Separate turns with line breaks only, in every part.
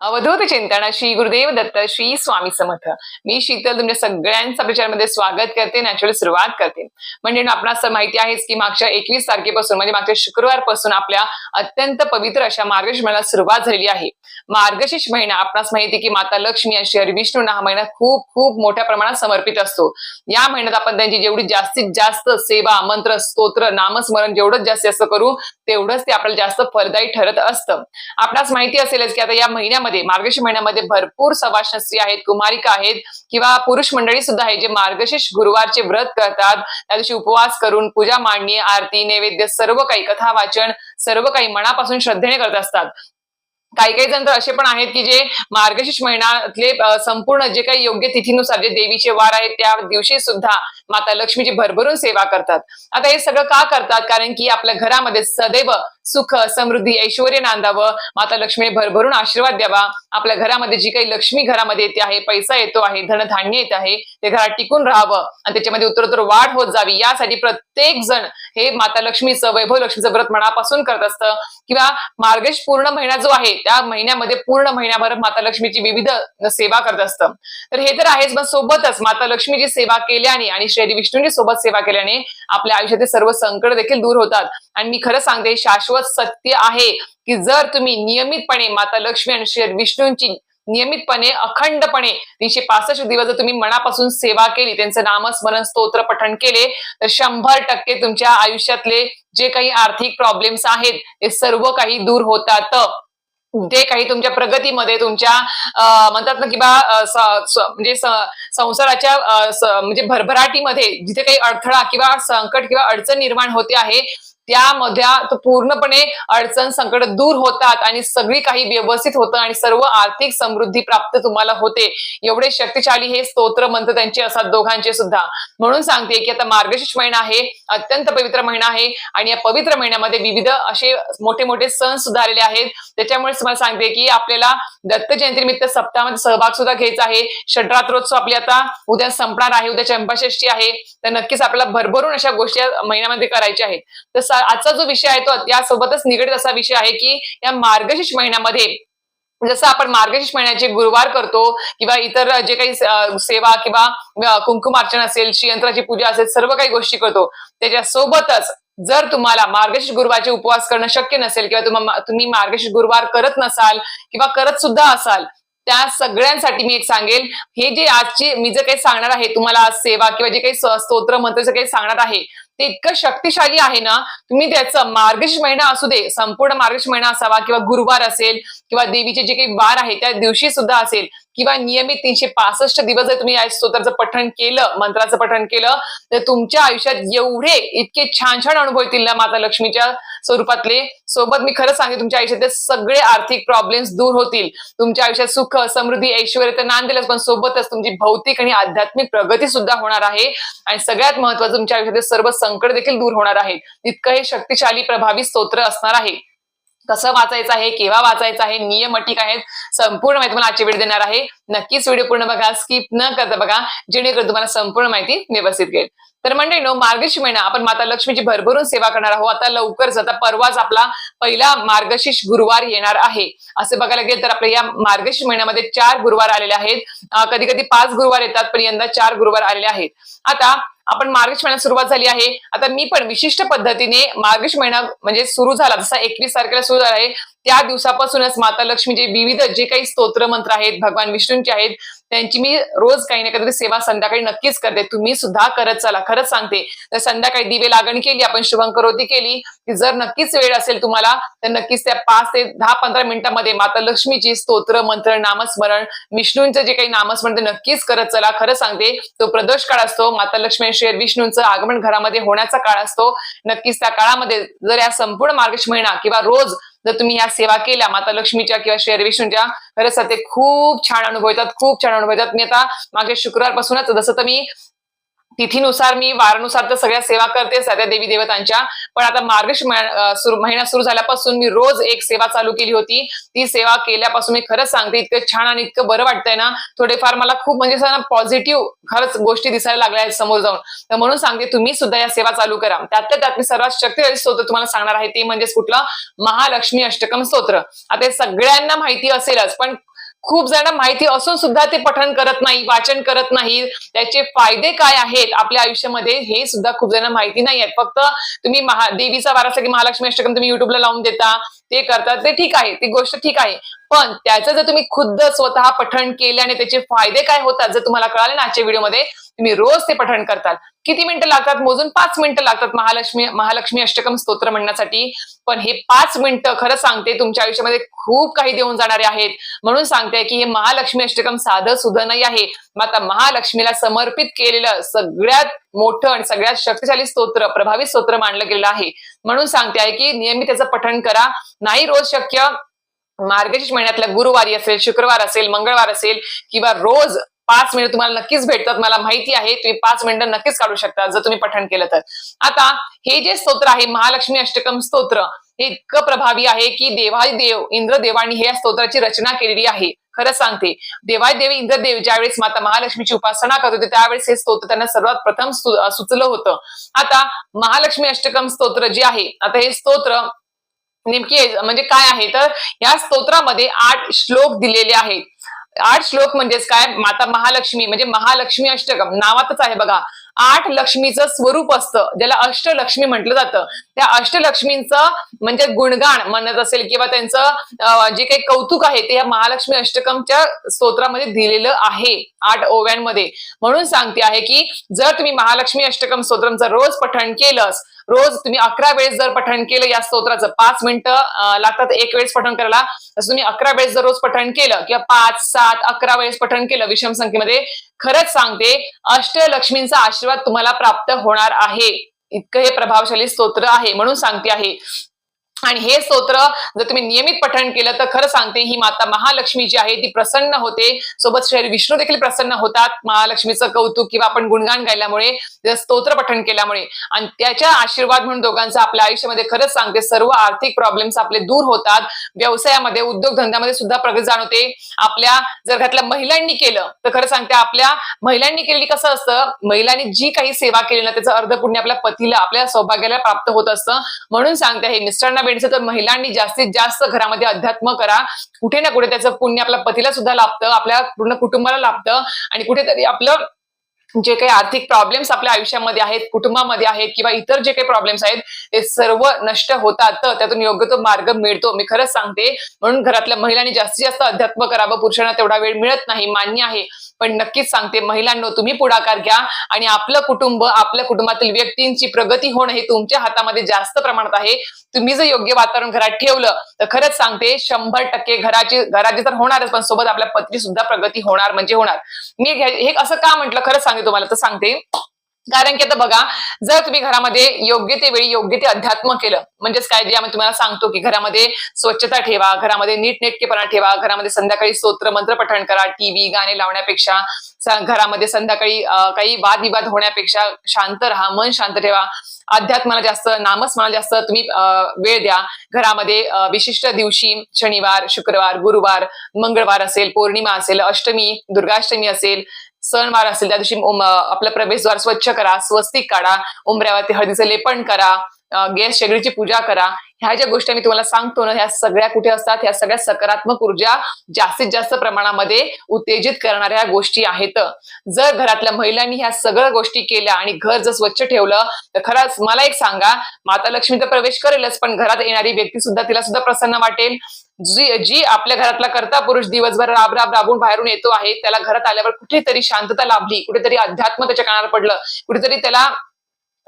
अवधूत चिंतन श्री गुरुदेव दत्त श्री स्वामी समर्थ. मी शीतल तुमच्या सगळ्यांचा प्रचारमध्ये मध्ये स्वागत करते नॅचरल सुरुवात करते. म्हणजे आपणास असं माहिती आहेच की मागच्या एकवीस तारखेपासून म्हणजे मागच्या शुक्रवारपासून आपल्या अत्यंत पवित्र अशा मार्गशीर्ष महिन्याला सुरुवात झालेली आहे. मार्गशीर्ष महिना आपणास माहिती की माता लक्ष्मी आणि श्री विष्णूंना हा महिना खूप खूप मोठ्या प्रमाणात समर्पित असतो. या महिन्यात आपण त्यांची जेवढी जास्तीत जास्त सेवा मंत्र स्तोत्र नामस्मरण जेवढंच जास्तीत जास्त करू तेवढंच ते आपल्याला जास्त फलदायी ठरत असतं. आपणास माहिती असेलच की आता या महिन्यामध्ये मार्गशीर्ष महिन्यामध्ये भरपूर सवाष्ण आहेत कुमारिका आहेत किंवा पुरुष मंडळी सुद्धा आहेत जे मार्गशीर्ष गुरुवारचे व्रत करतात. त्या दिवशी उपवास करून पूजा मांडणी आरती नैवेद्य सर्व काही कथा वाचन सर्व काही मनापासून श्रद्धेने करत असतात. काही काही जण तर असे पण आहेत की जे मार्गशीर्ष महिन्यातले संपूर्ण जे काही योग्य तिथीनुसार जे देवीचे वार आहेत त्या दिवशी सुद्धा माता लक्ष्मीची भरभरून सेवा करतात. आता हे सगळं का करतात? कारण की आपल्या घरामध्ये सदैव सुख समृद्धी ऐश्वर नांदावं माता लक्ष्मीने भरभरून आशीर्वाद द्यावा. आपल्या घरामध्ये जी काही लक्ष्मी घरामध्ये येते आहे पैसा येतो आहे धनधान्य येत आहे ते घरात टिकून राहावं आणि त्याच्यामध्ये उत्तरोत्तर वाढ होत जावी यासाठी प्रत्येक जण हे माता लक्ष्मीचं वैभव लक्ष्मीचं व्रत मनापासून करत असतं. किंवा मार्गश पूर्ण महिना जो आहे त्या महिन्यामध्ये पूर्ण महिन्याभर माता लक्ष्मीची विविध सेवा करत असतं. तर हे तर आहेच पण सोबतच माता लक्ष्मीची सेवा केल्याने आणि श्री विष्णूंची सोबत सेवा केल्याने आपल्या आयुष्यातील सर्व संकट देखील दूर होतात. आणि मी खरं सांगते शाश्वत सत्य आहे की जर तुम्ही नियमितपणे माता लक्ष्मी आणि श्री विष्णूंची नियमितपणे अखंडपणे तीनशे पासष्ट दिवस जर तुम्ही मनापासून सेवा केली त्यांचं नामस्मरण स्तोत्र पठण केले तर शंभर टक्के तुमच्या आयुष्यातले जे काही आर्थिक प्रॉब्लेम्स आहेत ते सर्व काही दूर होतात. हो. जे काही तुमच्या प्रगतीमध्ये तुमच्या म्हणतात ना किंवा म्हणजे संसाराच्या म्हणजे भरभराटीमध्ये जिथे काही अडथळा किंवा संकट किंवा अडचण निर्माण होते आहे त्यामध्ये पूर्णपणे अडचण संकट दूर होतात आणि सगळी काही व्यवस्थित होतं आणि सर्व आर्थिक समृद्धी प्राप्त तुम्हाला होते. एवढे शक्तिशाली हे स्तोत्र मंत्र त्यांचे असतात दोघांचे सुद्धा. म्हणून सांगते की आता मार्गशीर्ष महिना आहे अत्यंत पवित्र महिना आहे आणि या पवित्र महिन्यामध्ये विविध असे मोठे मोठे सण सुद्धा आलेले आहेत. त्याच्यामुळे तुम्हाला सांगते की आपल्याला दत्त जयंतीनिमित्त सप्ताहामध्ये सहभाग सुद्धा घ्यायचा आहे. षड्रात्रोत्सव आपली आता उद्या संपणार आहे उद्या चंपाषष्ठी आहे. तर नक्कीच आपल्याला भरभरून अशा गोष्टी महिन्यामध्ये करायच्या आहेत. तर आजचा जो विषय आहे तो यासोबतच निगडीत असा विषय आहे की या मार्गशीर्ष महिन्यामध्ये जसं आपण मार्गशीर्ष महिन्याचे गुरुवार करतो किंवा इतर जे काही सेवा किंवा कुंकुमार्चन असेल श्रीयंत्राची पूजा असेल सर्व काही गोष्टी करतो. त्याच्यासोबतच जर तुम्हाला मार्गशीर्ष गुरुवारचे उपवास करणं शक्य नसेल किंवा तुम्हा तुम्ही मार्गशीर्ष गुरुवार करत नसाल किंवा करत सुद्धा असाल त्या सगळ्यांसाठी मी एक सांगेल हे जे आजची मी जे काही सांगणार आहे तुम्हाला आज सेवा किंवा जे काही स्तोत्र मंत्र जे काही सांगणार आहे ते इतकं शक्तिशाली आहे ना तुम्ही त्याचं मार्गश महिना असू दे संपूर्ण मार्गश महिना असावा किंवा गुरुवार असेल किंवा देवीचे जे काही वार आहे त्या दिवशी सुद्धा असेल किंवा नियमित तीनशे पासष्ट दिवस जर तुम्ही या स्तोत्राचं पठण केलं मंत्राचं पठण केलं तर तुमच्या आयुष्यात एवढे इतके छान छान अनुभव येतील ना माता लक्ष्मीच्या स्वरूपातले. सोबत मी खरं सांगते तुमच्या आयुष्यातले सगळे आर्थिक प्रॉब्लेम्स दूर होतील. तुमच्या आयुष्यात सुख समृद्धी ऐश्वर तर नांदेलच पण सोबतच तुमची भौतिक आणि आध्यात्मिक प्रगती सुद्धा होणार आहे. आणि सगळ्यात महत्वाचं तुमच्या आयुष्यातले सर्व संकट देखील दूर होणार आहे इतकं हे शक्तिशाली प्रभावी स्तोत्र असणार आहे. कसं वाचायचं आहे केव्हा वाचायचं आहे नियम अटी काय आहेत संपूर्ण माहिती तुम्हाला आजची व्हिडिओ देणार आहे. नक्कीच व्हिडिओ पूर्ण बघा स्किप न करता बघा जेणेकरून तुम्हाला संपूर्ण माहिती व्यवस्थित घेईल. तर म्हणजे नो मार्गशीर्ष महिना आपण माता लक्ष्मीची भरभरून सेवा करणार आहोत. आता लवकरच आता परवाच आपला पहिला मार्गशीर्ष गुरुवार येणार आहे. असं बघायला गेलं तर आपल्या या मार्गशीर्ष महिन्यामध्ये चार गुरुवार आलेले आहेत. कधी कधी पाच गुरुवार येतात पण यंदा चार गुरुवार आलेले आहेत. आता आपण मार्गशीर्ष महिन्यात सुरुवात झाली आहे. आता मी पण विशिष्ट पद्धतीने मार्गशीर्ष महिना म्हणजे सुरू झाला. जसा एकवीस तारखेला सुरू झाला आहे. त्या दिवसापासूनच माता लक्ष्मीचे विविध जे काही स्तोत्र मंत्र आहेत भगवान विष्णूंचे आहेत त्यांची मी रोज काही ना काहीतरी सेवा संध्याकाळी नक्कीच करते. तुम्ही सुद्धा करत चला. खरंच सांगते तर संध्याकाळी दिवे लागण केली आपण शुभंकरोती केली की जर नक्कीच वेळ असेल तुम्हाला तर नक्कीच त्या पाच ते दहा पंधरा मिनिटांमध्ये माता लक्ष्मीची स्तोत्र मंत्र नामस्मरण विष्णूंचं जे काही नामस्मरण ते नक्कीच करत चला. खरं सांगते तो प्रदोष काळ असतो. माता लक्ष्मी श्री विष्णूंचं आगमन घरामध्ये होण्याचा काळ असतो. नक्कीच त्या काळामध्ये जर या संपूर्ण मार्गश महिना किंवा रोज जर तुम्ही या सेवा केल्या माता लक्ष्मीच्या किंवा श्री विष्णूच्या खरंच ते खूप छान अनुभव येतात खूप छान अनुभव येतात मी आता मागे शुक्रवारपासूनच जसं तर मी तिथीनुसार मी वारानुसार तर सगळ्या सेवा करते सगळ्या देवी देवतांच्या. पण आता मार्गश महिना सुरू झाल्यापासून मी रोज एक सेवा चालू केली होती. ती सेवा केल्यापासून मी खरंच सांगते इतकं छान आणि इतकं बरं वाटतंय ना. थोडेफार मला खूप म्हणजे पॉझिटिव्ह खरंच गोष्टी दिसायला लागल्या आहेत समोर जाऊन. तर म्हणून सांगते तुम्ही सुद्धा या सेवा चालू करा. त्यातल्या त्यात मी सर्वात शक्तिशाली स्तोत्र तुम्हाला सांगणार आहे ते म्हणजेच कुठलं? महालक्ष्मी अष्टकम स्तोत्र. आता हे सगळ्यांना माहिती असेलच पण खूप जण माहिती असून सुद्धा ते पठन करत नाही वाचन करत नाही. त्याचे फायदे काय आहेत आपल्या आयुष्यामध्ये हे सुद्धा खूप जण माहिती नाही आहेत फक्त तुम्ही महा देवीचा वारा की महालक्ष्मी अष्टकम तुम्ही युट्यूबला लावून देता ते करतात ते ठीक आहे ती गोष्ट ठीक आहे. पण त्याचं जर तुम्ही खुद्द स्वतः पठण केल्याने त्याचे फायदे काय होतात जर तुम्हाला कळाले ना आजच्या व्हिडिओमध्ये तुम्ही रोज ते पठण करताल. किती मिनिटं लागतात? मोजून पाच मिनिटं लागतात महालक्ष्मी महालक्ष्मी अष्टकम स्तोत्र म्हणण्यासाठी. पण हे पाच मिनिटं खरं सांगते तुमच्या आयुष्यामध्ये खूप काही देऊन जाणारे आहेत. म्हणून सांगते की हे महालक्ष्मी अष्टकम साधं सुद्धा नाही आहे. आता महालक्ष्मीला समर्पित केलेलं सगळ्यात मोठं आणि सगळ्यात शक्तिशाली स्तोत्र प्रभावी स्तोत्र मानलं गेलेलं आहे. म्हणून सांगते आहे की नियमित त्याचं पठण करा. नाही रोज शक्य मार्गशीर्ष महिन्यातल्या गुरुवारी असेल शुक्रवार असेल मंगळवार असेल किंवा रोज पाच मिनिट तुम्हाला नक्कीच भेटतात. मला माहिती आहे तुम्ही पाच मिनिटं नक्कीच काढू शकता जर तुम्ही पठण केलं तर. आता हे जे स्तोत्र आहे महालक्ष्मी अष्टकम स्तोत्र हे इतकं प्रभावी आहे की देवादेव इंद्रदेवानी हे या स्तोत्राची रचना केलेली आहे. खरं सांगते. देवादेवी इंद्रदेव ज्यावेळेस माता महालक्ष्मीची उपासना करत होते त्यावेळेस हे स्तोत्र त्यांना सर्वात प्रथम सुचलं होतं. आता महालक्ष्मी अष्टकम स्तोत्र जे आहे आता हे स्तोत्र नेमकी म्हणजे काय आहे? तर या स्तोत्रामध्ये आठ श्लोक दिलेले आहेत. आठ श्लोक म्हणजेच काय? माता महालक्ष्मी म्हणजे महालक्ष्मी अष्टकम. नावातच आहे बघा. आठ लक्ष्मीचं स्वरूप असतं ज्याला अष्टलक्ष्मी म्हटलं जातं. त्या अष्टलक्ष्मींचं म्हणजे गुणगान म्हणत असेल किंवा त्यांचं जे काही कौतुक आहे ते या महालक्ष्मी अष्टकमच्या स्तोत्रामध्ये दिलेलं आहे आठ ओव्यांमध्ये. म्हणून सांगते आहे की जर तुम्ही महालक्ष्मी अष्टकम स्तोत्रमचं रोज पठण केलंस रोज तुम्ही अकरा वेळेस जर पठण केलं या स्तोत्राचं पाच मिनिटं लागतात एक वेळेस पठण करायला तसं तुम्ही अकरा वेळेस जर रोज पठण केलं किंवा पाच सात अकरा वेळेस पठण केलं विषम संख्येमध्ये खरंच सांगते अष्टलक्ष्मींचा आशीर्वाद तुम्हाला प्राप्त होणार आहे. इतकं हे प्रभावशाली स्तोत्र आहे म्हणून सांगते आहे. आणि हे स्तोत्र जर तुम्ही नियमित पठण केलं तर खरं सांगते ही माता महालक्ष्मी जी आहे ती प्रसन्न होते. सोबत श्री विष्णू देखील प्रसन्न होतात. महालक्ष्मीचं कौतुक किंवा आपण गुणगान गायल्यामुळे स्तोत्र पठण केल्यामुळे. आणि त्याच्या आशीर्वाद म्हणून दोघांचा आपल्या आयुष्यामध्ये खरंच सांगते सर्व आर्थिक प्रॉब्लेम्स आपले दूर होतात. व्यवसायामध्ये उद्योगधंद्यामध्ये सुद्धा प्रगती जाणवते. आपल्या जर घरातल्या महिलांनी केलं तर खरं सांगते आपल्या महिलांनी केलेली कसं असतं? महिलांनी जी काही सेवा केली ना त्याचं अर्ध पुण्य आपल्या पतीला आपल्या सौभाग्याला प्राप्त होत असतं. म्हणून सांगते हे मिस्टरांना भेटचं तर महिलांनी जास्तीत जास्त घरामध्ये अध्यात्म करा. कुठे ना कुठे त्याचं पुण्य आपल्या पतीला सुद्धा लाभतं आपल्या पूर्ण कुटुंबाला लाभतं आणि कुठेतरी आपलं जे काही आर्थिक प्रॉब्लेम्स आपल्या आयुष्यामध्ये आहेत कुटुंबामध्ये आहेत किंवा इतर जे काही प्रॉब्लेम्स आहेत ते सर्व नष्ट होतात. तर त्यातून योग्य तो मार्ग मिळतो. मी खरंच सांगते म्हणून घरातल्या महिलांनी जास्तीत जास्त अध्यात्म करावं. पुरुषांना तेवढा वेळ मिळत नाही मान्य आहे. पण नक्कीच सांगते महिलांना तुम्ही पुढाकार घ्या आणि आपलं कुटुंब आपल्या कुटुंबातील व्यक्तींची प्रगती होणं हे तुमच्या हातामध्ये जास्त प्रमाणात आहे. तुम्ही जर योग्य वातावरण घरात ठेवलं तर खरंच सांगते शंभर टक्के घराची घराची तर होणारच पण सोबत आपल्या पत्नी सुद्धा प्रगती होणार म्हणजे होणार. मी हे असं का म्हटलं खरंच सांगते तुम्हाला तर सांगते. कारण की आता बघा जर तुम्ही घरामध्ये योग्य ते वेळी योग्य ते अध्यात्म केलं म्हणजेच काय जे आम्ही तुम्हाला सांगतो की घरामध्ये स्वच्छता ठेवा घरामध्ये नीटनेटकेपणा ठेवा घरामध्ये संध्याकाळी स्तोत्र मंत्र पठण करा टीव्ही गाणे लावण्यापेक्षा घरामध्ये संध्याकाळी काही वादविवाद होण्यापेक्षा शांत राहा मन शांत ठेवा. अध्यात्माला जास्त नामस्मरणाला जास्त तुम्ही वेळ द्या. घरामध्ये विशिष्ट दिवशी शनिवार शुक्रवार गुरुवार मंगळवार असेल पौर्णिमा असेल अष्टमी दुर्गाष्टमी असेल सणवार असेल त्या दिवशी आपलं प्रवेशद्वार स्वच्छ करा स्वस्तिक काढा उमऱ्यावरती हळदीचं लेपन करा. गॅस शेगडीची पूजा करा. ह्या ज्या गोष्टी मी तुम्हाला सांगतो ना ह्या सगळ्या कुठे असतात? ह्या सगळ्या सकारात्मक ऊर्जा जास्तीत जास्त प्रमाणामध्ये उत्तेजित करणाऱ्या गोष्टी आहेत. जर घरातल्या महिलांनी ह्या सगळ्या गोष्टी केल्या आणि घर जर स्वच्छ ठेवलं तर खरंच मला एक सांगा माता लक्ष्मी तर प्रवेश करेलच पण घरात येणारी व्यक्ती सुद्धा तिला सुद्धा प्रसन्न वाटेल. जी जी आपल्या घरातला करता पुरुष दिवसभर राब राब राबून बाहेरून येतो आहे त्याला घरात आल्यावर कुठेतरी शांतता लाभली कुठेतरी अध्यात्म त्याच्या कानावर पडलं कुठेतरी त्याला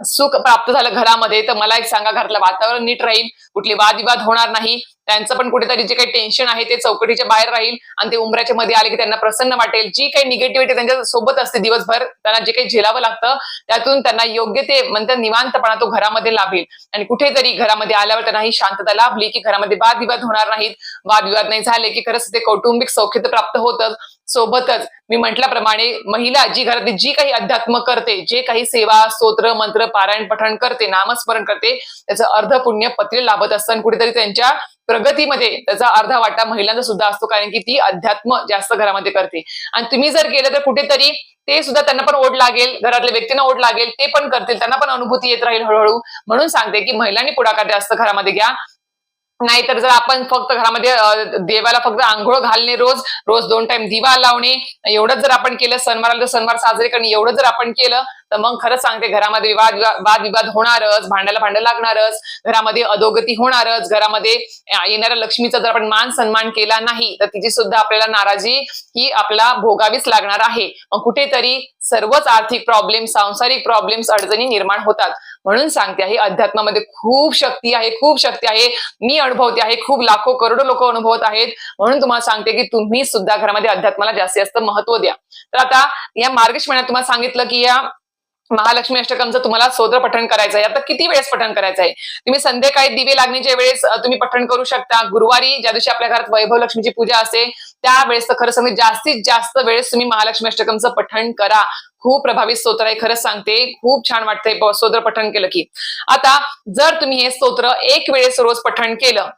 सुख प्राप्त झालं घरामध्ये तर मला एक सांगा घरातलं वातावरण नीट राहील? कुठली वादविवाद होणार नाही? त्यांचं पण कुठेतरी जे काही टेन्शन आहे ते चौकटीच्या बाहेर राहील आणि ते उमऱ्याच्या मध्ये आले की त्यांना प्रसन्न वाटेल. जी काही निगेटिव्हिटी त्यांच्यासोबत असते दिवसभर त्यांना जे काही झेलावं लागतं त्यातून त्यांना योग्य ते म्हणतात निवांतपणा तो घरामध्ये लाभेल. आणि कुठेतरी घरामध्ये आल्यावर त्यांना ही शांतता लाभली की घरामध्ये वादविवाद होणार नाहीत. वादविवाद नाही झाले की खरंच ते कौटुंबिक सौख्य प्राप्त होतं सोबतच मी म्हटल्याप्रमाणे महिला जी घरातली जी काही अध्यात्म करते जे काही सेवा स्तोत्र मंत्र पारायण पठण करते नामस्मरण करते त्याचं अर्ध पुण्य पत्रे लाभत असतं. आणि कुठेतरी त्यांच्या प्रगतीमध्ये त्याचा अर्धा वाटा महिलांचा सुद्धा असतो कारण की ती अध्यात्म जास्त घरामध्ये करते. आणि तुम्ही जर केलं तर कुठेतरी ते सुद्धा त्यांना पण ओढ लागेल घरातल्या व्यक्तींना ओढ लागेल ते पण करतील त्यांना पण अनुभूती येत राहील हळूहळू. म्हणून सांगते की महिलांनी पुढाकार जास्त घरामध्ये घ्या. नाहीतर जर आपण फक्त घरामध्ये देवाला फक्त आंघोळ घालणे रोज रोज दोन टाइम दिवा लावणे एवढंच जर आपण केलं सणवाराला जर सणवार साजरे करणे एवढं जर आपण केलं तर मग खरंच सांगते घरामध्ये विवाद वादविवाद होणारच भांडायला भांडं लागणारच घरामध्ये अधोगती होणारच घरामध्ये येणाऱ्या लक्ष्मीचा जर आपण मान सन्मान केला नाही तर तिची सुद्धा आपल्याला नाराजी ही आपला भोगावीच लागणार आहे. मग कुठेतरी सर्वच आर्थिक प्रॉब्लेम सांसारिक प्रॉब्लेम्स अडचणी निर्माण होतात. म्हणून सांगते आहे अध्यात्मामध्ये खूप शक्ती आहे खूप शक्ती आहे. मी अनुभवते आहे खूप लाखो करोडो लोक अनुभवत आहेत. म्हणून तुम्हाला सांगते की तुम्ही सुद्धा घरामध्ये अध्यात्माला जास्तीत जास्त महत्त्व द्या. तर आता या मार्गश महिन्यात तुम्हाला सांगितलं की या महालक्ष्मी अष्टकमचं तुम्हाला सोद्र पठण करायचं आहे. आता किती वेळेस पठण करायचं आहे? तुम्ही संध्याकाळी दिवे लागण्याच्या वेळेस तुम्ही पठण करू शकता. गुरुवारी ज्या दिवशी आपल्या घरात वैभव लक्ष्मीची पूजा असेल त्यावेळेस तर खरं सांगते जास्तीत जास्त वेळेस तुम्ही महालक्ष्मी अष्टकमचं पठण करा. खूप प्रभावी स्तोत्र आहे. खरंच सांगते खूप छान वाटतंय. स्तोत्र पठण केलं की. आता जर तुम्ही हे स्तोत्र एक वेळेस रोज पठण केलं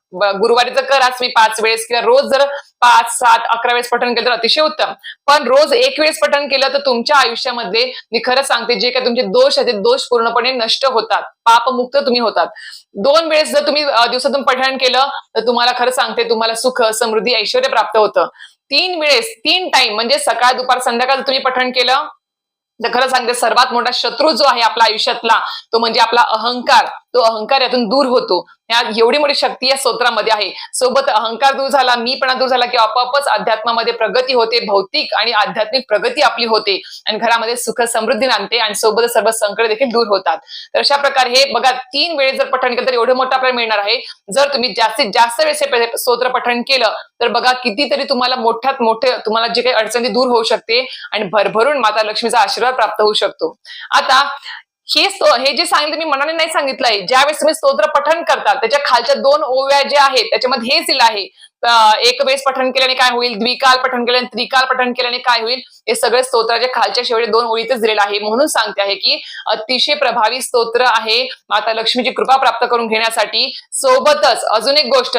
गुरुवारी तर कराच मी पाच वेळेस किंवा रोज जर पाच सात अकरा वेळेस पठण केलं तर अतिशय उत्तम. पण रोज एक वेळेस पठण केलं तर तुमच्या आयुष्यामध्ये मी खरं सांगते जे काही तुमचे दोष आहेत ते दोष पूर्णपणे नष्ट होतात. पापमुक्त तुम्ही होतात. दोन वेळेस जर तुम्ही दिवसातून पठण केलं तर तुम्हाला खरं सांगते तुम्हाला सुख समृद्धी ऐश्वर प्राप्त होतं. तीन वेळेस तीन टाइम म्हणजे सकाळ दुपार संध्याकाळ तुम्ही पठण केलं खरं सांगते सर्वात मोठा शत्रू जो आहे आपल्या आयुष्यातला तो म्हणजे आपला अहंकार. तो अहंकार यातून दूर होतो. या एवढी मोठी शक्ती या स्तोत्रामध्ये आहे. सोबत अहंकार दूर झाला मीपणा दूर झाला की आपोआपच अध्यात्मामध्ये प्रगती होते भौतिक आणि आध्यात्मिक प्रगती आपली होते आणि घरामध्ये सुख समृद्धी नांदते आणि सोबत सर्व संकट देखील दूर होतात. तर अशा प्रकारे हे बघा तीन वेळेस जर पठण केलं तर एवढं मोठं आपल्याला मिळणार आहे. जर तुम्ही जास्तीत जास्त वेळेस हे स्तोत्र पठण केलं तर बघा कितीतरी तुम्हाला मोठ्यात मोठे तुम्हाला जे काही अडचणी दूर होऊ शकते आणि भरभरून माता लक्ष्मीचा आशीर्वाद प्राप्त होऊ शकतो. आता हे हे जे सांगितलं मी मनाने नाही सांगितलंय. ज्यावेळेस तुम्ही स्तोत्र पठण करता त्याच्या खालच्या दोन ओव्या ज्या आहेत त्याच्यामध्ये हेच दिलं आहे. एक वेळेस पठण केल्याने काय होईल? द्विकाल पठण केल्याने त्रिकाल पठण केल्याने काय होईल? हे सगळे स्तोत्राच्या खालच्या शेवटी दोन ओळीतच दिलेलं आहे. म्हणून सांगते आहे की अतिशय प्रभावी स्तोत्र आहे माता लक्ष्मीची कृपा प्राप्त करून घेण्यासाठी. सोबतच अजून एक गोष्ट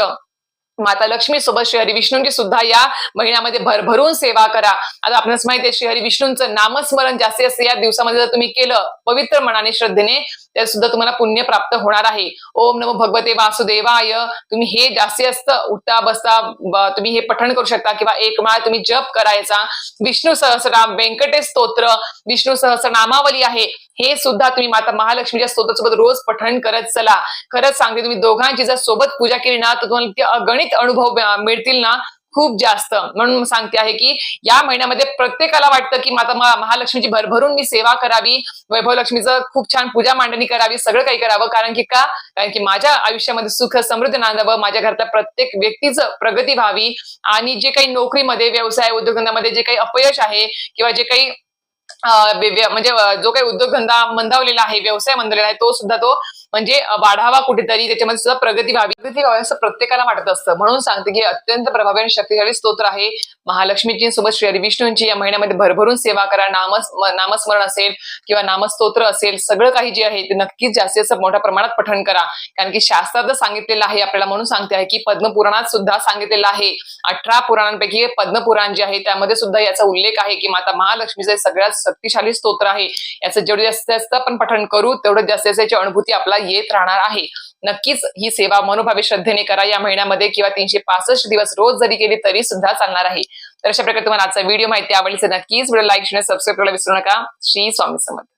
माता लक्ष्मी सोबत श्री विष्णूंची सुद्धा या महिन्यामध्ये भरभरून सेवा करा. आता आपल्याला माहिती आहे श्री विष्णूंचं नामस्मरण जास्तीत जास्त या दिवसामध्ये जर तुम्ही केलं पवित्र मनाने श्रद्धेने तर सुद्धा तुम्हाला पुण्य प्राप्त होणार आहे. ओम नमो भगवते वासुदेवाय. तुम्ही हे जास्तीत जास्त उठता बसता तुम्ही हे पठण करू शकता किंवा एक माळ तुम्ही जप करायचा. विष्णू सहस्रनाम व्यंकटेश स्तोत्र विष्णू सहस्रनामावली आहे. हे सुद्धा तुम्ही माता महालक्ष्मीच्या स्तोत्रासोबत रोज पठण करत चला. खरंच सांगते तुम्ही दोघांची जर सोबत पूजा केली ना तर तुम्हाला इतके अगणित अनुभव मिळतील ना खूप जास्त. म्हणून सांगते आहे की या महिन्यामध्ये प्रत्येकाला वाटतं की माता महालक्ष्मीची भरभरून मी सेवा करावी वैभव लक्ष्मीचं खूप छान पूजा मांडणी करावी सगळं काही करावं. कारण की का? कारण की माझ्या आयुष्यामध्ये सुख समृद्ध नांदावं माझ्या घरातल्या प्रत्येक व्यक्तीचं प्रगती व्हावी. आणि जे काही नोकरीमध्ये व्यवसाय उद्योगधंद्यामध्ये जे काही अपयश आहे किंवा जे काही म्हणजे जो काही उद्योगधंदा मंदावलेला आहे व्यवसाय मंदावलेला आहे तो सुद्धा तो म्हणजे वाढावा कुठेतरी त्याच्यामध्ये सुद्धा प्रगती व्हावी. प्रगती व्हावी असं प्रत्येकाला वाटत असतं. म्हणून सांगते की अत्यंत प्रभावी आणि शक्तिशाली स्तोत्र आहे महालक्ष्मीची सोबत श्री हरिविष्णूंची. या महिन्यामध्ये भरभरून सेवा करा. नामस नामस्मरण असेल किंवा नामस्तोत्र असेल सगळं काही जे आहे ते नक्कीच जास्तीत जास्त मोठ्या प्रमाणात पठण करा. कारण की शास्त्रात सांगितलेलं आहे आपल्याला म्हणून सांगते आहे की पद्मपुराणात सुद्धा सांगितलेलं आहे. अठरा पुराणांपैकी पद्मपुराण जे आहे त्यामध्ये सुद्धा याचा उल्लेख आहे की माता महालक्ष्मीचं हे सगळ्यात शक्तिशाली स्तोत्र आहे. याचं जेवढं जास्तीत जास्त आपण पठण करू तेवढं जास्तीत जास्त याची अनुभूती आपला येत राहणार आहे. नक्कीच ही सेवा मनोभावी श्रद्धेने करा. या महिन्यामध्ये किंवा तीनशे पासष्ट दिवस रोज जरी केली तरी सुद्धा चालणार आहे. तर अशा प्रकारे तुम्हाला आजचा व्हिडिओ माहिती आवडली तर नक्कीच व्हिडिओ लाईक शेअर सबस्क्राईब करायला विसरू नका. श्री स्वामी समर्थ.